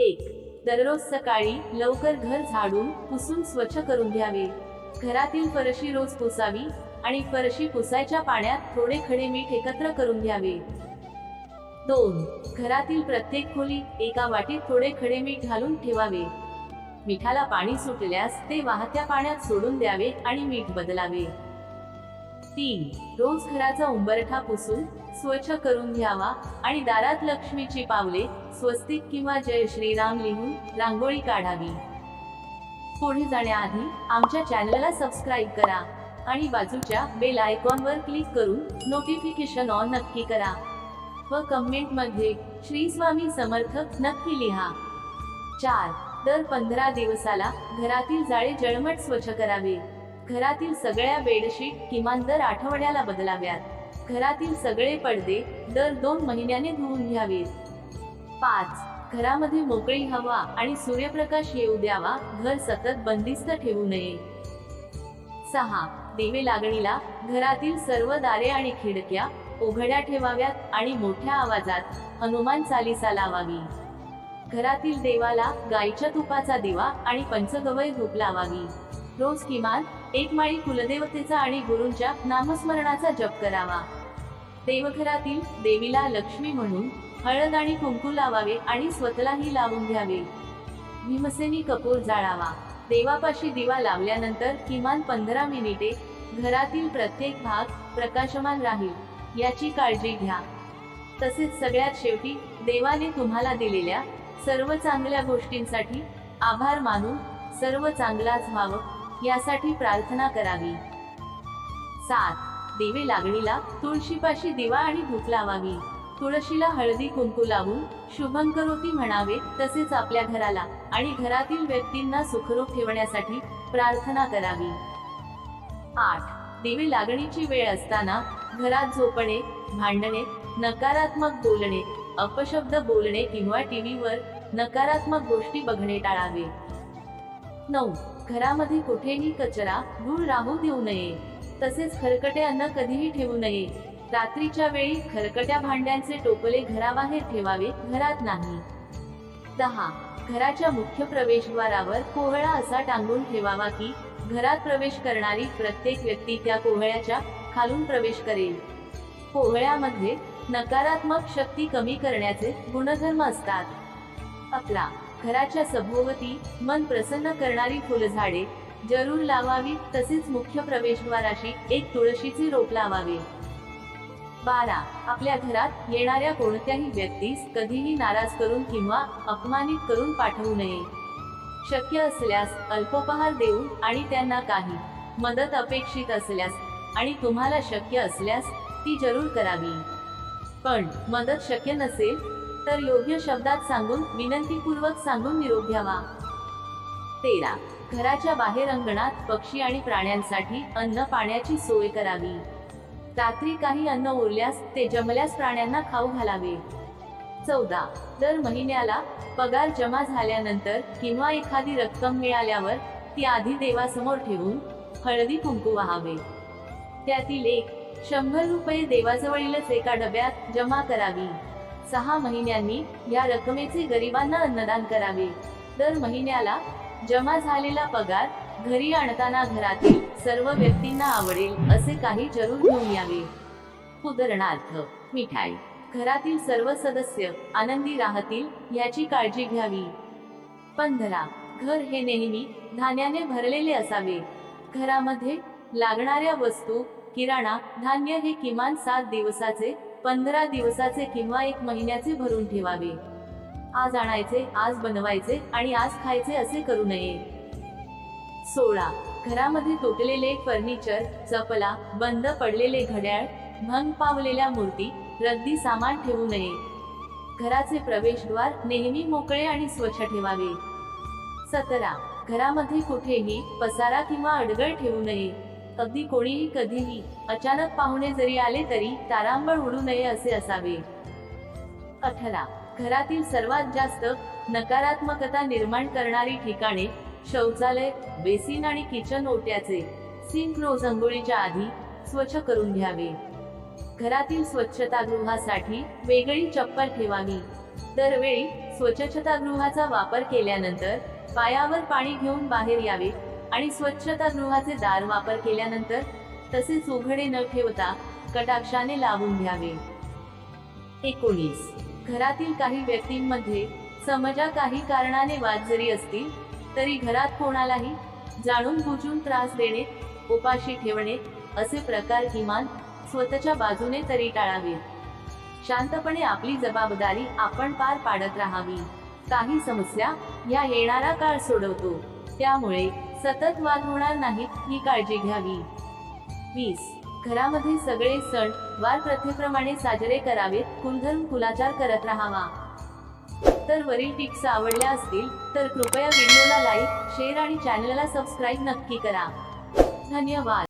एक दररोज सकाळी लवकर घर झाडून पुसून स्वच्छ करून घ्यावे. घरातील फरशी रोज पुसावी आणि फरशी पुसायच्या पाण्यात थोडे खडे मीठ एकत्र करून घ्यावे. दोन घरातील प्रत्येक खोलीत एका वाटीत थोडे खडे मीठ घालून ठेवावे. मिठाला पाणी सुटल्यास ते वाहत्या पाण्यात सोडून द्यावे आणि मीठ बदलावे. तीन. रोज घराचा उंबरठा पुसून स्वच्छ करून घ्यावा आणि दारात लक्ष्मीची पावले स्वस्तिक किंवा जय श्रीराम लिहून रांगोळी काढावी. पुढे जाण्याआधी आमच्या चॅनलला सबस्क्राईब करा आणि बाजूच्या बेल आयकॉनवर क्लिक करून नोटिफिकेशन ऑन नक्की करा व कमेंटमध्ये श्री स्वामी समर्थक नक्की लिहा. चार. दर पंधरा दिवसाला घरातील जाळे जळमट स्वच्छ करावे. घरातील सगळ्या बेडशीट किमान दर आठवड्याला बदलाव्यात. घरातील सगळे पडदे दर दोन महिन्याने धुवून घ्यावेत. पाच. घरामध्ये मोकळी हवा आणि सूर्यप्रकाश येऊ द्यावा घर सतत बंदिस्त ठेवू नये. सहा. देवे लागणीला घरातील सर्व दारे आणि खिडक्या उघड्या ठेवाव्यात आणि मोठ्या आवाजात हनुमान चालिसा लावावी. घरातील देवाला गाईच्या तुपाचा दिवा आणि पंचगवय धूप लावावी. रोज किमान एक माळी कुलदेवतेचा आणि गुरूंच्या नामस्मरणाचा जप करावा. देवघरातील देवीला लक्ष्मी म्हणून हळद आणि कुंकू लावावे आणि स्वतःलाही लावून घ्यावे. भीमसेनी कपूर जाळावा. देवापाशी दिवा लावल्यानंतर किमान पंधरा मिनिटे घरातील प्रत्येक भाग प्रकाशमान राहील याची काळजी घ्या. तसेच सगळ्यात शेवटी देवाने तुम्हाला दिलेल्या सर्व चांगल्या गोष्टींसाठी आभार मानून सर्व चांगलाच व्हावं. यासाठी प्रार्थना करावी. सात. देवे लागणीला तुळशीपाशी दिवा आणि धूप लावावी. तुळशीला हळदी कुंकू लावून शुभंकरोती म्हणावे तसेच आपल्या घराला आणि घरातील व्यक्तींना सुखरूप ठेवण्यासाठी प्रार्थना करावी. आठ. दिवे लागणीची वेळ असताना घरात झोपणे भांडणे नकारात्मक बोलणे अपशब्द बोलणे किंवा टीव्हीवर नकारात्मक गोष्टी बघणे टाळावे. नऊ. घरामध्ये कुठेही कचरा धूळ राहू देऊ नये. तसेच खरकटे अन्न कधीही ठेवू नये. रात्रीच्या वेळी खरकट्या भांड्यांचे टोपले घराबाहेर ठेवावे घरात नाही. दहा. घराच्या मुख्य प्रवेशद्वारावर कोहळा असा टांगून ठेवावा की घरात प्रवेश करणारी प्रत्येक व्यक्ती त्या कोहळ्याच्या खालून प्रवेश करेल. कोहळ्यामध्ये नकारात्मक शक्ती कमी करण्याचे गुणधर्म असतात. अकरा. घराच्या सभोवती मन प्रसन्न करणारी फुलझाडे जरूर लावावी तसेच मुख्य प्रवेशद्वाराशी एक तुळशीचे रोप लावावे. बारा आपल्या घरात येणाऱ्या कोणत्याही व्यक्तीस कधीही नाराज करून किंवा अपमानित करून पाठवू नये. शक्य असल्यास अल्पोपहार देऊन आणि त्यांना काही मदत अपेक्षित असल्यास आणि तुम्हाला शक्य असल्यास ती जरूर करावी. पण मदत शक्य नसेल तर योग्य शब्दात सांगून विनंतीपूर्वक सांगून निरोप घ्यावा. तेरा. घराच्या बाहेर अंगणात पक्षी आणि प्राण्यांसाठी अन्न पाण्याची सोय करावी. रात्री काही अन्न उरल्यास ते जमल्यास प्राण्यांना खाऊ घालावे. चौदा. दर महिन्याला पगार जमा झाल्यानंतर किंवा एखादी रक्कम मिळाल्यावर ती आधी देवासमोर ठेवून हळदी कुंकू वाहावे. त्यातील एक शंभर रुपये देवाजवळीलच एका डब्यात जमा करावी. सहा महिन्यांनी या रकमेचे गरिबांना अन्नदान करावे. दर महिन्याला जमा झालेला पगार घरी आणताना घरातील सर्व व्यक्तींना आवडेल असे काही जरूर घेऊन यावे. उदाहरणार्थ मिठाई. घरातील सर्व सदस्य आनंदी राहतील याची काळजी घ्यावी. पंधरा. घर हे नेहमी धान्याने भरलेले असावे. घरामध्ये लागणाऱ्या वस्तू किराणा धान्य हे किमान सात दिवसाचे पंधरा दिवसाचे किंवा एक महिन्याचे भरून ठेवावे. आज आणायचे आज बनवायचे आणि आज खायचे असे करू नये. सोळा. घरामध्ये तुटलेले फर्निचर चपला बंद पडलेले घड्याळ भंग पावलेल्या मूर्ती रद्दी सामान ठेवू नये. घराचे प्रवेशद्वार नेहमी मोकळे आणि स्वच्छ ठेवावे. सतरा. घरामध्ये कुठेही पसारा किंवा अडगळ ठेवू नये. अगदी कोणीही कधीही अचानक पाहुणे जरी आले तरी तारांबळ उडू नये असे असावे. अठरा. घरातील सर्वात जास्त नकारात्मकता निर्माण करणारी ठिकाणे शौचालय बेसिन आणि किचन ओट्याचे सिंक रोज अंघोळीच्या आधी स्वच्छ करून घ्यावे. घरातील स्वच्छतागृहासाठी वेगळी चप्पल ठेवावी. दरवेळी स्वच्छतागृहाचा वापर केल्यानंतर पायावर पाणी घेऊन बाहेर यावे. आणि स्वच्छतागृहाचे दार वापर केल्यानंतर तसेच उघडे न ठेवता कटाक्षाने लावून घ्यावे. एकोणीस. घरातील काही व्यक्तींमध्ये समजा काही कारणाने वाद जरी असतील तरी घरात कोणालाही जाणून बुजून त्रास देणे उपाशी ठेवणे असे प्रकार किमान स्वतःच्या बाजूने तरी टाळावे. शांतपणे आपली जबाबदारी आपण पार पाडत राहावी. काही समस्या या येणारा काळ सोडवतो. त्यामुळे सतत वाद होणार नाहीत ही काळजी घ्यावी. वीस. घरामध्ये सगळे सण वार प्रथेप्रमाणे साजरे करावेत कुलधर्म कुलाचार करत राहावा. तर वरील टिप्स आवडल्या असतील तर कृपया व्हिडिओला लाईक शेअर आणि चॅनलला सबस्क्राईब नक्की करा. धन्यवाद.